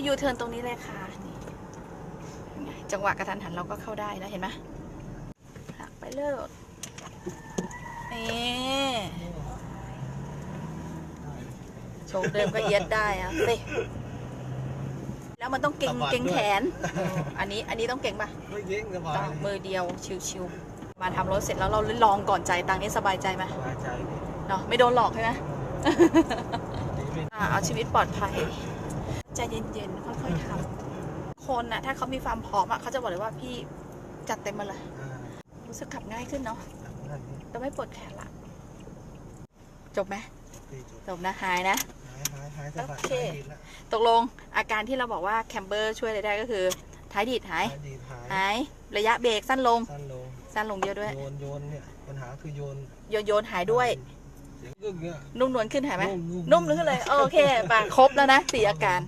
เขายูเทิร์นตรงนี้เลยค่ะนี่ไงจังหวะกระทันหันเราก็เข้าได้แล้วเห็นไหมหักไปเลยนี่โชว์เดิมก็เอียดได้อะสิแล้วมันต้องเก่งสะบัดเก่งด้วยแขน อันนี้อันนี้ต้องเก่งปะไม่เก่งสบายต้องมือเดียวชิวๆมาทำรถเสร็จแล้วเราลองก่อนใจายตังค์นี่สบายใจไหมสบายใจดิเนาะไม่โดนหลอกใช่ไหมดีไม่อะเอาชีวิตปลอดภัย ใจเย็นๆค่อยๆทำคนน่ะถ้าเขามีความพร้อมอะเขาจะบอกเลยว่าพี่จัดเต็มมาเลยอ่ารู้สึกขับง่ายขึ้นเนาะนั่นนี่แต่ไม่ปวดแขนละจบไหมดีจบจบนะหายนะหายหายหายสบายโอเคหายดีแล้วตกลงอาการที่เราบอกว่าแคมเบอร์ช่วยอะไรได้ก็คือท้ายดีดหายหายดีหายหายระยะเบรกสั้นลงสั้นลง สั้นลงเยอะด้วยโยนโยนเนี่ยปัญหาคือโยนโยนโยนหายด้วยเสียงกึ่งเนี่ยนุ่มนวลขึ้นหายไหมนุ่มนุ่มขึ้นเลย โอเคป่ะครบแล้วนะสี่อาการ